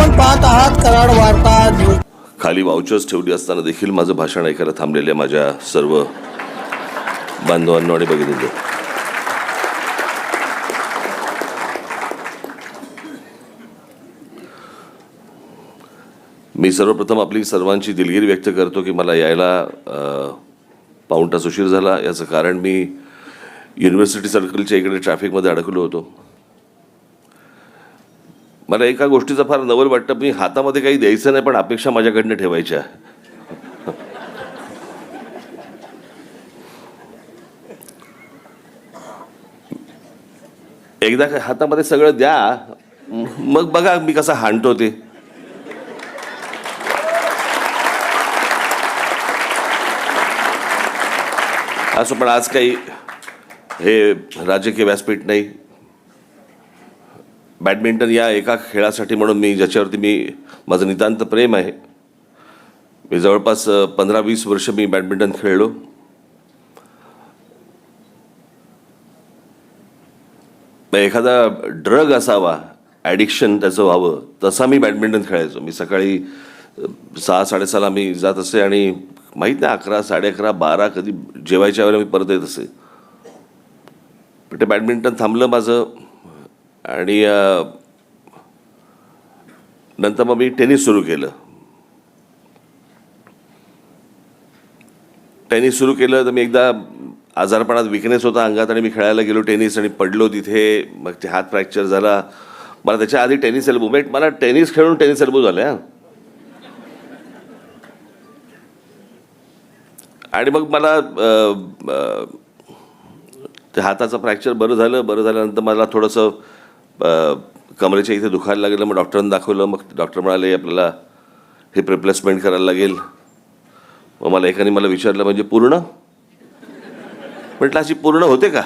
आपण पाहत आहात कराड वार्ता खाली वाउचर्स ठेवली असताना देखील माझं भाषण ऐकायला थांबलेल्या माझ्या सर्व बांधवांना आणि बघितले मी सर्वप्रथम आपली सर्वांची दिलगिरी व्यक्त करतो की मला यायला अ, पाऊण तास उशीर झाला. याचं कारण मी युनिव्हर्सिटी सर्कलच्या इकडे ट्रॅफिकमध्ये अडकलो होतो. मला एका गोष्टीचं फार नवल वाटतं मी हातामध्ये काही द्यायचं नाही पण अपेक्षा माझ्याकडनं ठेवायच्या. एकदा हातामध्ये सगळं द्या मग बघा मी कसा हाणतो ते. असं पण आज काही हे राजकीय व्यासपीठ नाही. बॅडमिंटन या एका खेळासाठी म्हणून मी ज्याच्यावरती मी माझं नितांत प्रेम आहे. मी जवळपास पंधरा वीस वर्ष मी बॅडमिंटन खेळलो. मग एखादा ड्रग असावा ॲडिक्शन त्याचं व्हावं तसा मी बॅडमिंटन खेळायचो. मी सकाळी सहा साडेसहाला मी जात असे आणि माहीत नाही अकरा साडे अकरा बारा कधी जेवायच्या वेळेला मी परत येत असे. पण ते बॅडमिंटन थांबलं माझं. आणि नंतर मग मी टेनिस सुरू केलं. टेनिस सुरू केलं तर मी एकदा आजारपणात विकनेस होता अंगात आणि मी खेळायला गेलो टेनिस आणि पडलो तिथे. मग ते हात फ्रॅक्चर झाला. मला त्याच्या आधी टेनिस एल्बो म्हणजे मला टेनिस खेळून टेनिस एल्बो झाल्या आणि मग मला ते हाताचं फ्रॅक्चर बरं झालं. बरं झाल्यानंतर मला थोडंसं कमरेच्या इथे दुखायला लागलं मग डॉक्टरांना दाखवलं मग डॉक्टर म्हणाले आपल्याला हिप रिप्लेसमेंट करायला लागेल. मग मला एकाने मला विचारलं म्हणजे पूर्ण? म्हटलं अशी पूर्ण होते का?